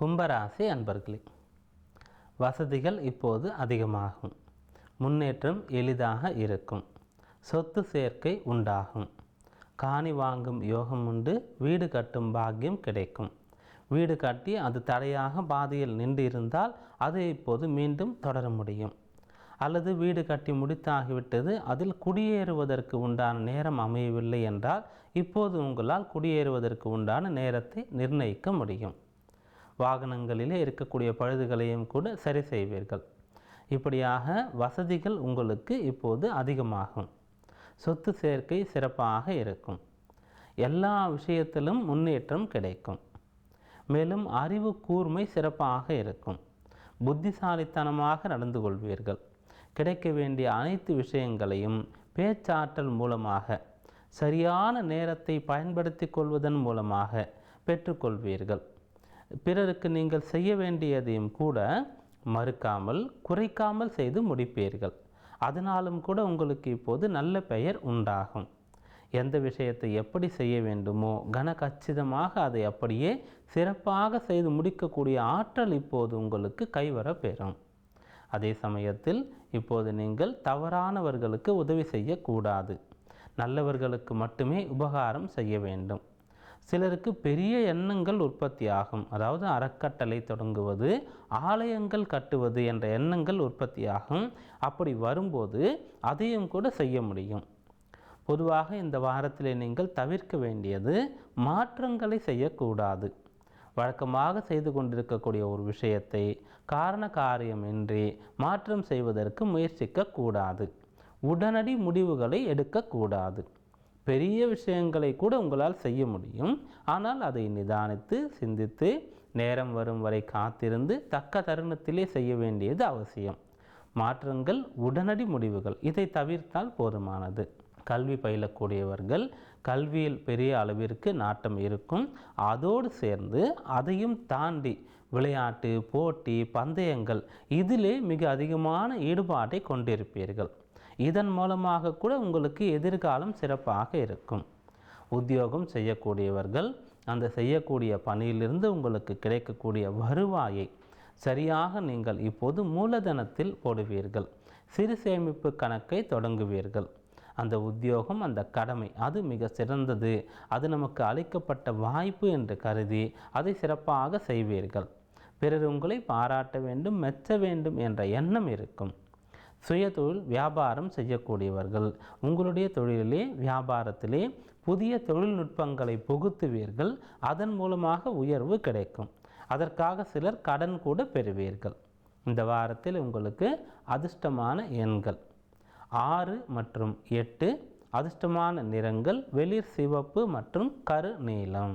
கும்பராசி அன்பர்களே வசதிகள் இப்போது அதிகமாகும். முன்னேற்றம் எளிதாக இருக்கும். சொத்து சேர்க்கை உண்டாகும். காணி வாங்கும் யோகம் உண்டு. வீடு கட்டும் பாக்கியம் கிடைக்கும். வீடு கட்டி அது தடையாக பாதையில் நின்று இருந்தால் அதை இப்போது மீண்டும் தொடர முடியும். அல்லது வீடு கட்டி முடித்தாகிவிட்டது. அதில் குடியேறுவதற்கு உண்டான நேரம் அமையவில்லை என்றால் இப்போது உங்களால் குடியேறுவதற்கு உண்டான நேரத்தை நிர்ணயிக்க முடியும். வாகனங்களிலே இருக்கக்கூடிய பழுதுகளையும் கூட சரி செய்வீர்கள். இப்படியாக வசதிகள் உங்களுக்கு இப்போது அதிகமாகும். சொத்து சேர்க்கை சிறப்பாக இருக்கும். எல்லா விஷயத்திலும் முன்னேற்றம் கிடைக்கும். மேலும் அறிவு கூர்மை சிறப்பாக இருக்கும். புத்திசாலித்தனமாக நடந்து கொள்வீர்கள். கிடைக்க வேண்டிய அனைத்து விஷயங்களையும் பேச்சாற்றல் மூலமாக சரியான நேரத்தை பயன்படுத்தி கொள்வதன் மூலமாக பெற்றுக்கொள்வீர்கள். பிறருக்கு நீங்கள் செய்ய வேண்டியதையும் கூட மறுக்காமல் குறைக்காமல் செய்து முடிப்பீர்கள். அதனாலும் கூட உங்களுக்கு இப்போது நல்ல பெயர் உண்டாகும். எந்த விஷயத்தை எப்படி செய்ய வேண்டுமோ கன கச்சிதமாக அதை அப்படியே சிறப்பாக செய்து முடிக்கக்கூடிய ஆற்றல் இப்போது உங்களுக்கு கைவர பெறும். அதே சமயத்தில் இப்போது நீங்கள் தவறானவர்களுக்கு உதவி செய்யக்கூடாது. நல்லவர்களுக்கு மட்டுமே உபகாரம் செய்ய வேண்டும். சிலருக்கு பெரிய எண்ணங்கள் உற்பத்தியாகும். அதாவது அறக்கட்டளை தொடங்குவது ஆலயங்கள் கட்டுவது என்ற எண்ணங்கள் உற்பத்தியாகும். அப்படி வரும்போது அதையும் கூட செய்ய முடியும். பொதுவாக இந்த வாரத்தில் நீங்கள் தவிர்க்க வேண்டியது மாற்றங்களை செய்யக்கூடாது. வழக்கமாக செய்து கொண்டிருக்கக்கூடிய ஒரு விஷயத்தை காரண காரியமின்றி மாற்றம் செய்வதற்கு முயற்சிக்கக்கூடாது. உடனடி முடிவுகளை எடுக்கக்கூடாது. பெரிய விஷயங்களை கூட உங்களால் செய்ய முடியும். ஆனால் அதை நிதானித்து சிந்தித்து நேரம் வரும் வரை காத்திருந்து தக்க தருணத்திலே செய்ய வேண்டியது அவசியம். மாற்றங்கள் உடனடி முடிவுகள் இதை தவிர்த்தால் போதுமானது. கல்வி பயிலக்கூடியவர்கள் கல்வியில் பெரிய அளவிற்கு நாட்டம் இருக்கும். அதோடு சேர்ந்து அதையும் தாண்டி விளையாட்டு போட்டி பந்தயங்கள் இதிலே மிக அதிகமான ஈடுபாட்டை கொண்டிருப்பீர்கள். இதன் மூலமாக கூட உங்களுக்கு எதிர்காலம் சிறப்பாக இருக்கும். உத்தியோகம் செய்யக்கூடியவர்கள் அந்த செய்யக்கூடிய பணியிலிருந்து உங்களுக்கு கிடைக்கக்கூடிய வருவாயை சரியாக நீங்கள் இப்போது மூலதனத்தில் போடுவீர்கள். சிறு சேமிப்பு கணக்கை தொடங்குவீர்கள். அந்த உத்தியோகம் அந்த கடமை அது மிக சிறந்தது. அது நமக்கு அளிக்கப்பட்ட வாய்ப்பு என்று கருதி அதை சிறப்பாக செய்வீர்கள். பிறர் உங்களை பாராட்ட வேண்டும் மெச்ச வேண்டும் என்ற எண்ணம் இருக்கும். சுய தொழில் வியாபாரம் செய்யக்கூடியவர்கள். உங்களுடைய தொழிலிலே வியாபாரத்திலே புதிய தொழில்நுட்பங்களை புகுத்துவீர்கள். அதன் மூலமாக உயர்வு கிடைக்கும். அதற்காக சிலர் கடன் கூட பெறுவீர்கள். இந்த வாரத்தில் உங்களுக்கு அதிர்ஷ்டமான எண்கள் ஆறு மற்றும் எட்டு அதிர்ஷ்டமான நிறங்கள் வெளிர் சிவப்பு மற்றும் கரு நீளம்